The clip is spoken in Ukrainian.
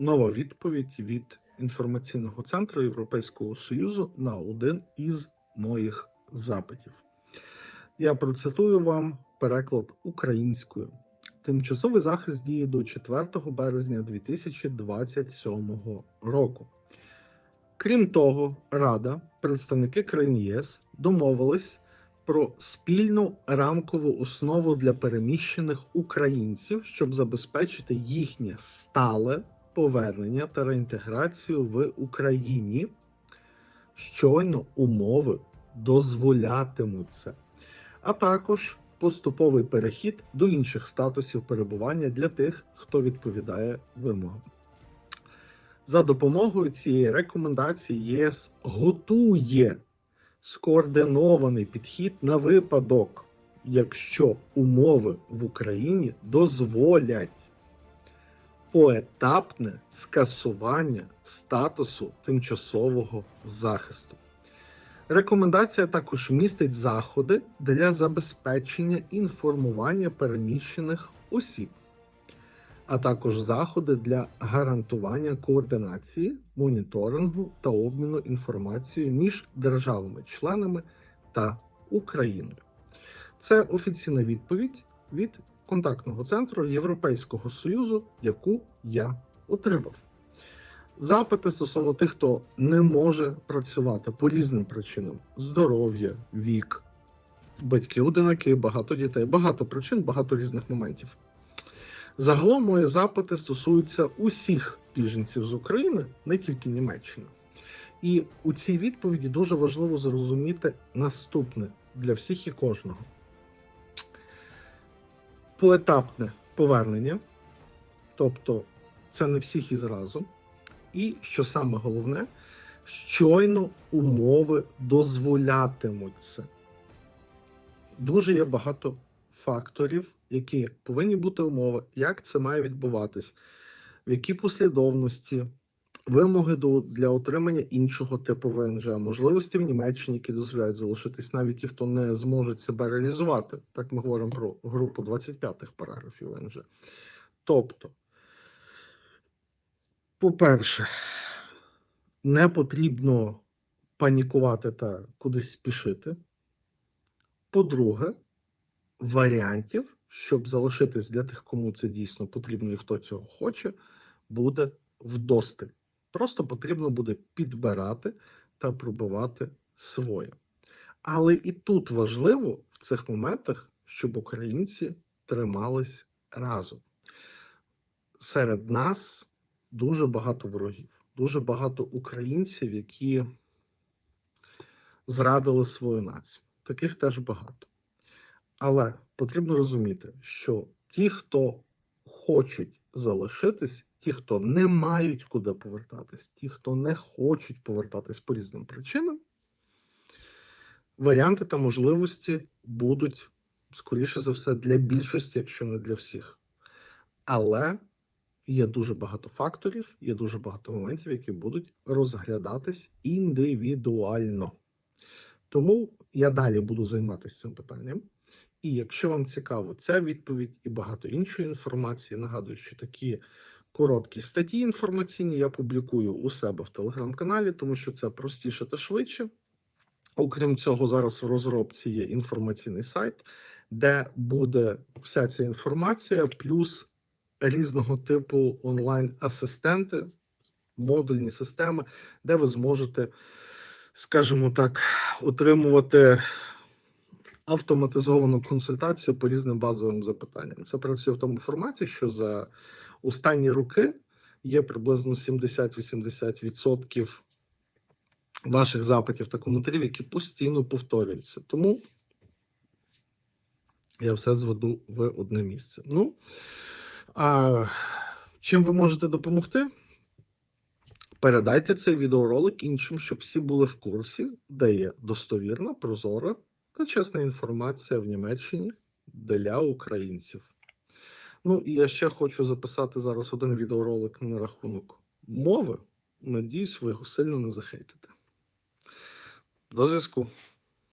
нова відповідь від інформаційного центру Європейського Союзу на один із моїх запитів. Я процитую вам переклад українською. Тимчасовий захист діє до 4 березня 2027 року. Крім того, Рада, представники країн ЄС домовились про спільну рамкову основу для переміщених українців, щоб забезпечити їхнє стале повернення та реінтеграцію в Україні. Щойно умови дозволятимуть це, а також поступовий перехід до інших статусів перебування для тих, хто відповідає вимогам. За допомогою цієї рекомендації ЄС готує скоординований підхід на випадок, якщо умови в Україні дозволять поетапне скасування статусу тимчасового захисту. Рекомендація також містить заходи для забезпечення інформування переміщених осіб, а також заходи для гарантування координації, моніторингу та обміну інформацією між державами-членами та Україною. Це офіційна відповідь від контактного центру Європейського Союзу, яку я отримав. Запити стосовно тих, хто не може працювати по різним причинам: здоров'я, вік, батьки одинаки, багато дітей, багато причин, багато різних моментів. Загалом мої запити стосуються усіх біженців з України, не тільки Німеччини. І у цій відповіді дуже важливо зрозуміти наступне для всіх і кожного: поетапне повернення, тобто це не всіх і зразу. І що саме головне, щойно умови дозволятимуть це. Дуже є багато факторів, які повинні бути умови, як це має відбуватись, в якій послідовності, вимоги до, для отримання іншого типу ВНЖ, можливості в Німеччині, які дозволяють залишитись, навіть ті, хто не зможуть себе реалізувати. Так ми говоримо про групу 25-х параграфів ВНЖ. Тобто, по-перше, не потрібно панікувати та кудись спішити. По-друге, варіантів, щоб залишитись для тих, кому це дійсно потрібно і хто цього хоче, буде вдосталь. Просто потрібно буде підбирати та пробивати своє. Але і тут важливо в цих моментах, щоб українці тримались разом. Серед нас дуже багато ворогів, дуже багато українців, які зрадили свою націю. Таких теж багато. Але потрібно розуміти, що ті, хто хочуть залишитись, ті, хто не мають куди повертатись, ті, хто не хочуть повертатись по різним причинам, варіанти та можливості будуть, скоріше за все, для більшості, якщо не для всіх. Але є дуже багато факторів, є дуже багато моментів, які будуть розглядатись індивідуально. Тому я далі буду займатися цим питанням. І якщо вам цікаво ця відповідь і багато іншої інформації, нагадую, що такі короткі статті інформаційні я публікую у себе в телеграм-каналі, тому що це простіше та швидше. Окрім цього, зараз в розробці є інформаційний сайт, де буде вся ця інформація, плюс різного типу онлайн-асистенти, модульні системи, де ви зможете, скажімо так, отримувати автоматизовану консультацію по різним базовим запитанням. Це працює в тому форматі, що за останні роки є приблизно 70-80% ваших запитів та коментарів, які постійно повторюються. Тому я все зведу в одне місце. Ну, а чим ви можете допомогти? Передайте цей відеоролик іншим, щоб всі були в курсі, де є достовірна, прозора та чесна інформація в Німеччині для українців. Ну і я ще хочу записати зараз один відеоролик на рахунок мови. Надіюсь, ви його сильно не захейтите. До зв'язку.